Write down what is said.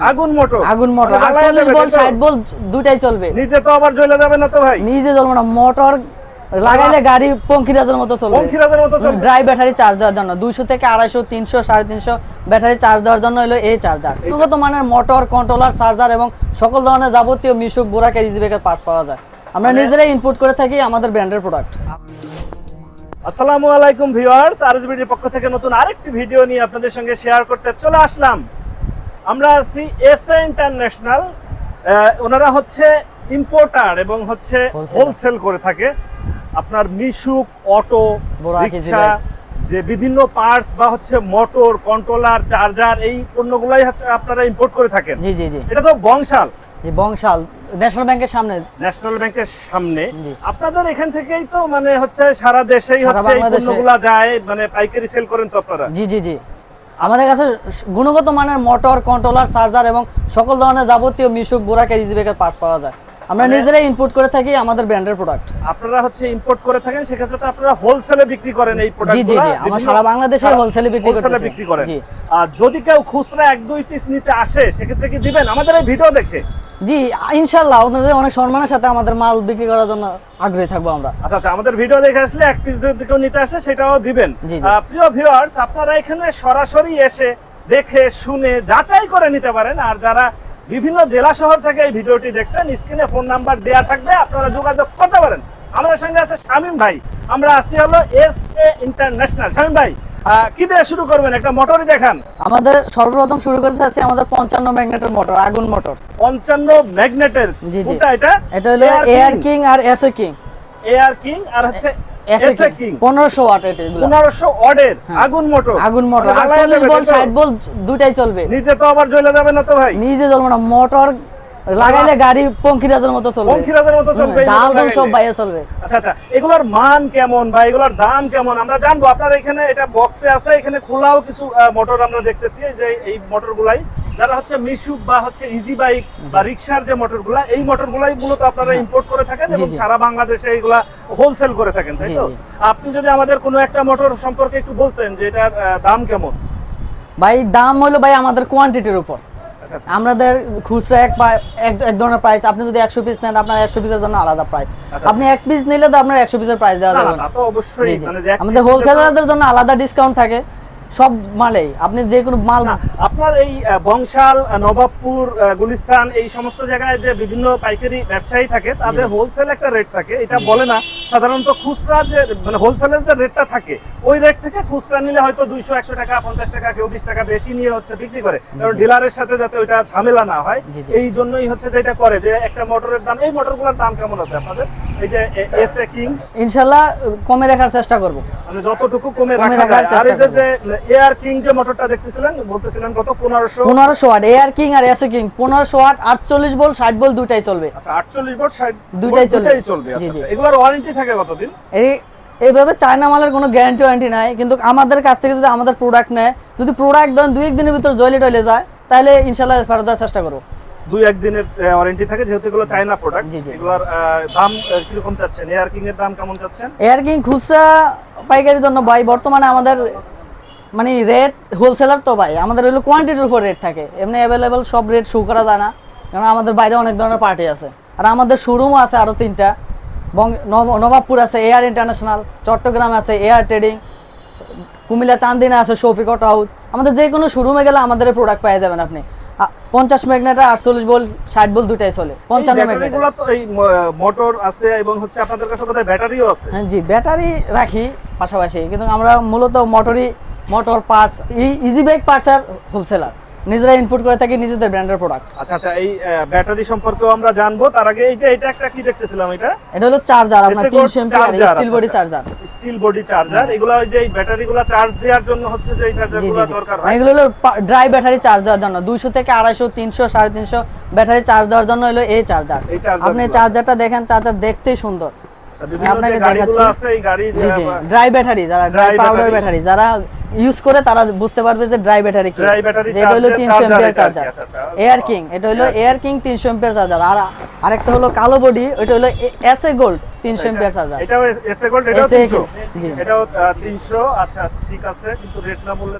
আগুন মোটর। আগুন মোটর। জ্বালায় আটচল্লিশ দেবে, ভোল্ট তাই তো? ষাট ভোল্ট দুটাই চলবে। নিচে তো আবার জ্বলে যাবে না তো ভাই? নিজে জ্বলবে না মোটর লাগাইলে গাড়ি পঙ্খিরাজের মতো চলবে। পঙ্খিরাজের মতো চলবে। ড্রাই ব্যাটারি চার্জ দেওয়ার জন্য। দুইশো থেকে আড়াইশো তিনশো সাড়ে তিনশো ব্যাটারি চার্জ দেওয়ার জন্য হলো এই চার্জার উন্নত মানের মোটর কন্ট্রোলার চার্জার এবং সকল ধরনের যাবতীয় মিশুক বোরাকের ইজিবেকের পার্টস পাওয়া যায়। আমরা মানে- নিজেরাই ইনপুট করে থাকি আমাদের ব্র্যান্ডের প্রোডাক্ট আসসালামু আলাইকুম ভিউয়ার্স আরএসবিডির পক্ষ থেকে নতুন আরেকটি ভিডিও নিয়ে আপনাদের সঙ্গে শেয়ার করতে চলে আসলাম। আমরা আছি এসএ ইন্টারন্যাশনাল ওনারা হচ্ছে ইম্পোর্টার এবং হচ্ছে হোলসেল করে থাকে। আপনার মিশুক অটো রিক্সা যে বিভিন্ন পার্টস বা হচ্ছে মোটর কন্ট্রোলার চার্জার এই পণ্যগুলাই হচ্ছে আপনারা ইম্পোর্ট করে থাকেন। জি জি জি। এটা তো বংশাল। জি বংশাল। ন্যাশনাল ব্যাংকের সামনে। ন্যাশনাল ব্যাংকের সামনে। আপনাদের এখান থেকেই তো মানে হচ্ছে সারা দেশেই হচ্ছে এই পণ্যগুলা যায় মানে পাইকারি সেল করেন তো আপনারা? জি জি জি। আমাদের কাছে গুণগত মানের মোটর কন্ট্রোলার চার্জার এবং সকল ধরনের যাবতীয় মিশুক বোরাকের ইজিবেকের পার্টস পাওয়া যায়। আমরা মানে- নিজেরাই ইম্পোর্ট করে থাকি আমাদের ব্র্যান্ডের প্রোডাক্ট আপনারা হচ্ছে ইম্পোর্ট করে থাকেন সেক্ষেত্রে তো আপনারা হোলসেলে বিক্রি করেন এই প্রোডাক্ট প্রোডাক্টগুলো জি জি আমরা সারা বাংলাদেশে হোলসেলে বিক্রি হোলসেলে বিক্রি করেন। আর যদি কেউ খুচরা এক দুই পিস নিতে আসে সেক্ষেত্রে কি দিবেন? আমাদের এই ভিডিও দেখে। জি ইনশাল্লাহ আপনাদের অনেক সম্মানের সাথে আমাদের মাল বিক্রি করার জন্য আগ্রহী থাকব আমরা। আচ্ছা আচ্ছা আমাদের ভিডিও দেখে আসলে এক পিস যদি কেউ নিতে আসে সেটাও দিবেন। প্রিয় ভিউয়ার্স আপনারা এখানে সরাসরি এসে দেখে শুনে যাচাই করে নিতে পারেন। আর যারা বিভিন্ন জেলা শহর থেকে এই ভিডিওটি দেখছেন স্ক্রিনে ফোন নাম্বার দেওয়া থাকবে আপনারা যোগাযোগ করতে পারেন। আমাদের সঙ্গে আছে শামীম ভাই। আমরা আসি হলো এস এ ইন্টারন্যাশনাল শামীম ভাই কি দিয়ে শুরু করবেন? একটা মোটরই দেখান। আমাদের সর্বপ্রথম শুরু করতে আছে আমাদের পঞ্চান্ন ম্যাগনেটের মোটর আগুন মোটর। পঞ্চান্ন ম্যাগনেটের? জি, জি। কোনটা এটা? এটা হলো air king R S A king air king আর হচ্ছে কিং ওয়াট এটা হ্যাঁ। আগুন মোটর। আগুন মোটর। ভোল্ট ভোল্ট দুটাই চলবে। নিচে তো আবার জ্বলে যাবে না তো ভাই। নিজে জ্বলবে না মোটর লাগাইলে গাড়ি পঙ্খিরাজের মতো চলবে। পঙ্খিরাজের মতো চলবে মোটর ডাল সব। বাইরে চলবে। আচ্ছা আচ্ছা এগুলোর মান কেমন বা এগুলোর দাম কেমন? আমরা জানব আপনার এখানে এটা বক্সে আছে এখানে খোলাও কিছু মোটর আমরা দেখতেছি যে এই মোটর গুলাই যারা হচ্ছে মিশুক বা হচ্ছে ইজি বাইক বা রিক্সার যে মোটরগুলা এই মোটর গুলাই মূলত আপনারা ইম্পোর্ট করে থাকেন এবং সারা বাংলাদেশে এইগুলা হোলসেল করে থাকেন তাই তো? আপনি যদি আমাদের কোনো একটা মোটর সম্পর্কে একটু বলতেন যে এটার দাম কেমন? ভাই দাম হলো ভাই আমাদের কোয়ান্টিটির উপর। আমাদের খুচরা এক এক ধরনের প্রাইস আপনি যদি একশো পিস নেন আপনার একশো পিসের জন্য আলাদা প্রাইস আচ্ছা। আপনি এক পিস নিলে তো আপনার একশো পিসের প্রাইস দেওয়া যাবে। অবশ্যই। মানে আমাদের হোলসেলারদের জন্য আলাদা ডিসকাউন্ট থাকে। সব মালেই। আপনি যে কোনো মাল আপনার এই বংশাল নবাবপুর গুলিস্তান এই সমস্ত জায়গায় যে বিভিন্ন পাইকারি ব্যবসায়ী থাকে তাদের হোলসেল একটা রেট থাকে। এটা বলে না। সাধারণত খুচরা যে মানে হোলসেলের যে রেটটা থাকে ওই রেট থেকে খুচরা নিলে হয়তো দুইশো একশো টাকা পঞ্চাশ টাকা কেউ বিশ টাকা বেশি নিয়ে হচ্ছে বিক্রি করে। কারণ ডিলারের সাথে যাতে ওইটা ঝামেলা না হয়। এই জন্যই হচ্ছে যেটা করে যে একটা মোটরের দাম এই মোটরগুলোর দাম কেমন আছে আপনাদের? এই যে কিং কমে রাখার চেষ্টা করব। মানে যতটুকু কমে কমে রাখা যায়। আর এই যে এয়ার কিং যে মোটরটা দেখতেছিলেন বলতেছিলেন কত পনেরোশো পনেরোশো ওয়াট এয়ার কিং আর এসে কিং। পনেরোশো ওয়াট আটচল্লিশ ভোল্ট ষাট ভোল্ট দুটাই চলবে। আচ্ছা 48 ভোল্ট 60 দুইটাই চলবে। দুইটাই চলবে জি, আচ্ছা আচ্ছা। এগুলোর ওয়ারেন্টি থাকে কতদিন? এই এইভাবে চায়না মালের কোনো গ্যারান্টি ওয়ারেন্টি নাই। কিন্তু আমাদের কাছ থেকে যদি আমাদের প্রোডাক্ট নেয় যদি প্রোডাক্ট ধরেন দুই একদিনের ভিতর জয়লে টয়লে যায় তাহলে ইনশাল্লাহ ফেরত দেওয়ার চেষ্টা করব। দুই একদিনের ওয়ারেন্টি থাকে যেহেতু এগুলো চায়না প্রোডাক্ট। এগুলোর দাম কীরকম চাচ্ছেন? এয়ার কিং এর দাম কেমন চাচ্ছেন? এয়ার কিং খুচরা পাইকারির জন্য ভাই বর্তমানে আমাদের মানে রেট হোলসেলার তো ভাই আমাদের হলো কোয়ান্টিটির উপর রেট থাকে। এমনি অ্যাভেলেবেল সব রেট শো করা যায় না কারণ আমাদের বাইরে অনেক ধরনের পার্টি আছে। আর আমাদের শোরুমও আছে আরও তিনটা। নবাবপুর আছে এয়ার ইন্টারন্যাশনাল চট্টগ্রাম আছে এয়ার ট্রেডিং কুমিল্লা চান্দিনা আছে শফিক অটো হাউস আমাদের যে কোনো শোরুমে গেলে আমাদের প্রোডাক্ট পেয়ে যাবেন আপনি। আ- পঞ্চাশ ম্যাগনেট আটচল্লিশ বল ষাট বল দুটাই চলে। পঞ্চান্ন ম্যাগনেট। ব্যাটারিগুলো তো এই মোটর আছে এবং হচ্ছে আপনাদের কাছে বোধহয় ব্যাটারিও আছে। হ্যাঁ জি ব্যাটারি রাখি পাশাপাশি কিন্তু আমরা মূলত মোটরই মোটর পার্টস ইজি বাইক পার্টসের হোলসেলার নিজেরা ইনপুট করে থাকি নিজেদের ব্র্যান্ডের প্রোডাক্ট আচ্ছা আচ্ছা এই ব্যাটারি সম্পর্কেও আমরা জানব। তার আগে এই যে এটা একটা কি দেখতেছিলাম এটা? এটা হলো চার্জার আপনার Essay তিনশো code steel body charger steel body charger এগুলো ওই যে এই ব্যাটারিগুলো চার্জ দেওয়ার জন্য হচ্ছে যে এই চার্জারগুলো দরকার হয়। এগুলো হলো ড্রাই ব্যাটারি চার্জ দেওয়ার জন্য। দুইশো থেকে আড়াইশো তিনশো সাড়ে তিনশো ব্যাটারি চার্জ দেওয়ার জন্য হলো এই চার্জার আপনি। চার্জারটা দেখেন চার্জার দেখতেই সুন্দর। আপনাকে দেখাচ্ছি। ড্রাই ব্যাটারি যারা ড্রাই পাউডার ব্যাটারি যারা ইউজ করে তারা বুঝতে পারবে যে ড্রাই ব্যাটারি কি। যেটা হলো charger, তিনশো charger এমপিআর এটা আর কি, চার্জার আচ্ছা, আচ্ছা। এয়ার কিং এটা হলো এয়ার কিং তিনশো এমপিআর চার্জার আর আরেকটা হলো কালো বডি ওটা হলো এস এ গোল্ড তিনশো এমপিআর চার্জার এটাও এসএ গোল্ড এটাও 300 এটাও 300 আচ্ছা ঠিক আছে কিন্তু রেট না বললে